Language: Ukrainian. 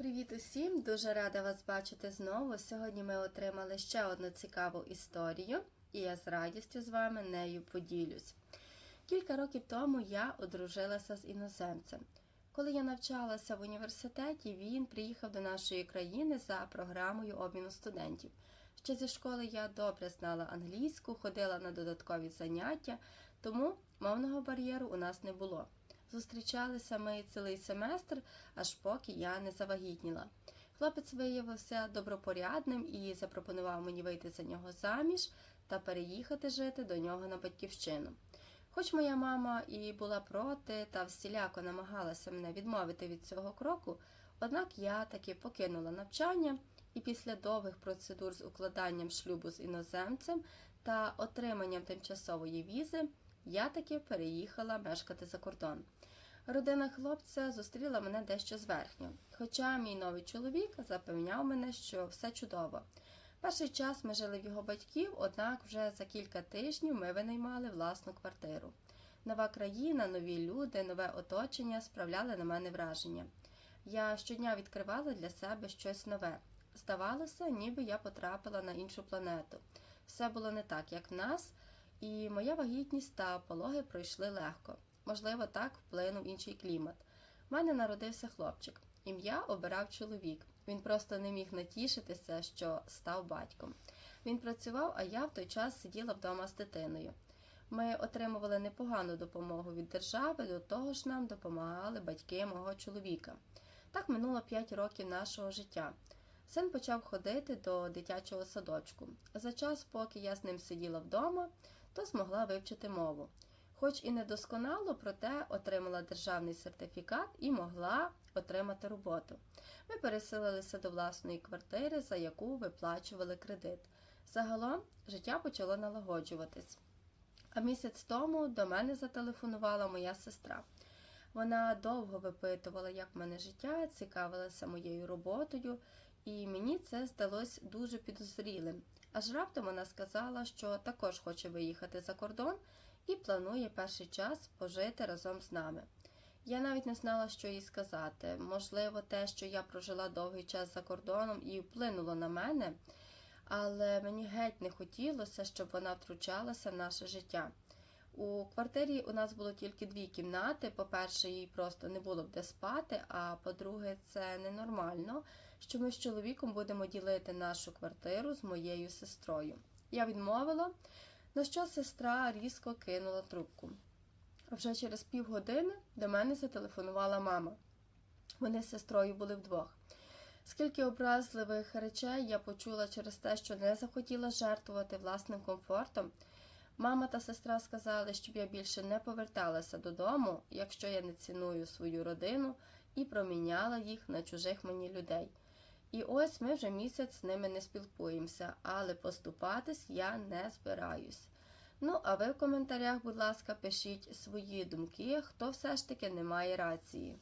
Привіт усім! Дуже рада вас бачити знову. Сьогодні ми отримали ще одну цікаву історію, і я з радістю з вами нею поділюсь. Кілька років тому я одружилася з іноземцем. Коли я навчалася в університеті, він приїхав до нашої країни за програмою обміну студентів. Ще зі школи я добре знала англійську, ходила на додаткові заняття, тому мовного бар'єру у нас не було. Зустрічалися ми цілий семестр, аж поки я не завагітніла. Хлопець виявився добропорядним і запропонував мені вийти за нього заміж та переїхати жити до нього на батьківщину. Хоч моя мама і була проти та всіляко намагалася мене відмовити від цього кроку, однак я таки покинула навчання і після довгих процедур з укладанням шлюбу з іноземцем та отриманням тимчасової візи я таки переїхала мешкати за кордон. Родина хлопця зустріла мене дещо зверхньо, хоча мій новий чоловік запевняв мене, що все чудово. Перший час ми жили в його батьків, однак вже за кілька тижнів ми винаймали власну квартиру. Нова країна, нові люди, нове оточення справляли на мене враження. Я щодня відкривала для себе щось нове. Здавалося, ніби я потрапила на іншу планету. Все було не так, як в нас, і моя вагітність та пологи пройшли легко. Можливо, так вплинув інший клімат. У мене народився хлопчик. Ім'я обирав чоловік. Він просто не міг натішитися, що став батьком. Він працював, а я в той час сиділа вдома з дитиною. Ми отримували непогану допомогу від держави, до того ж нам допомагали батьки мого чоловіка. Так минуло 5 років нашого життя. Син почав ходити до дитячого садочку. За час, поки я з ним сиділа вдома, то змогла вивчити мову. Хоч і не досконало, проте отримала державний сертифікат і могла отримати роботу. Ми переселилися до власної квартири, за яку виплачували кредит. Загалом життя почало налагоджуватись. А місяць тому до мене зателефонувала моя сестра. Вона довго випитувала, як в мене життя, цікавилася моєю роботою, і мені це здалось дуже підозрілим. Аж раптом вона сказала, що також хоче виїхати за кордон і планує перший час пожити разом з нами. Я навіть не знала, що їй сказати. Можливо, те, що я прожила довгий час за кордоном і вплинуло на мене, але мені геть не хотілося, щоб вона втручалася в наше життя. У квартирі у нас було тільки дві кімнати. По-перше, їй просто не було б де спати, а по-друге, це ненормально, що ми з чоловіком будемо ділити нашу квартиру з моєю сестрою. Я відмовила, на що сестра різко кинула трубку. Вже через півгодини до мене зателефонувала мама. Вони з сестрою були вдвох. Скільки образливих речей я почула через те, що не захотіла жертвувати власним комфортом. Мама та сестра сказали, щоб я більше не поверталася додому, якщо я не ціную свою родину, і проміняла їх на чужих мені людей. І ось ми вже місяць з ними не спілкуємося, але поступатись я не збираюсь. Ну, а ви в коментарях, будь ласка, пишіть свої думки, хто все ж таки не має рації.